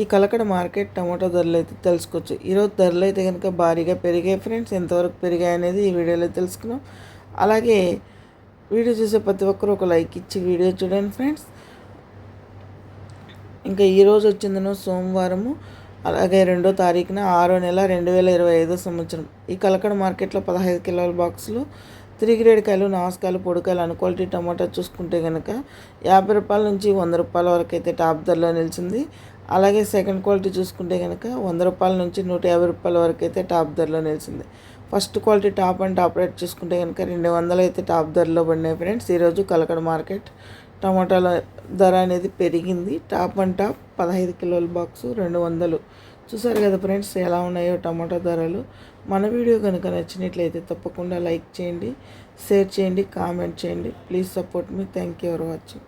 ఈ Kalakada market tomato ధరలు అయితే తెలుసుకోవచ్చు. ఈరోజు ధరలు అయితే కనుక భారీగా పెరిగాయి ఫ్రెండ్స్. ఎంతవరకు పెరిగాయి అనేది ఈ వీడియోలో తెలుసుకున్నాం. అలాగే వీడియో చూసే ప్రతి ఒక్కరు ఒక లైక్ ఇచ్చి వీడియో చూడండి ఫ్రెండ్స్. ఇంకా ఈరోజు వచ్చిందను సోమవారము అలాగే రెండో తారీఖున ఆరో నెల రెండు వేల ఇరవై ఐదో సంవత్సరం. ఈ కలకడ మార్కెట్లో పదహైదు కిలోల బాక్సులు త్రీ గ్రేడ్ కాయలు నాసుకాయలు పొడికాయలు అన్ క్వాలిటీ టమాటా చూసుకుంటే కనుక యాభై రూపాయల నుంచి వంద రూపాయల వరకు అయితే టాప్ ధరలో నిలిచింది. అలాగే సెకండ్ క్వాలిటీ చూసుకుంటే కనుక వంద రూపాయల నుంచి నూట యాభై రూపాయల వరకు అయితే టాప్ ధరలో నిలిచింది. First quality top and top rate చూసుకుంటే కనుక రెండు వందలు అయితే టాప్ ధరలో పడినాయి ఫ్రెండ్స్. ఈరోజు కలకడ మార్కెట్ టమాటాల ధర అనేది పెరిగింది. టాప్ అండ్ టాప్ పదహైదు కిలోల బాక్సు రెండు వందలు. చూసారు కదా ఫ్రెండ్స్ ఎలా ఉన్నాయో టమాటా ధరలు. మన వీడియో కనుక నచ్చినట్లయితే తప్పకుండా లైక్ చేయండి షేర్ చేయండి కామెంట్ చేయండి. Please support me. Thank you for watching.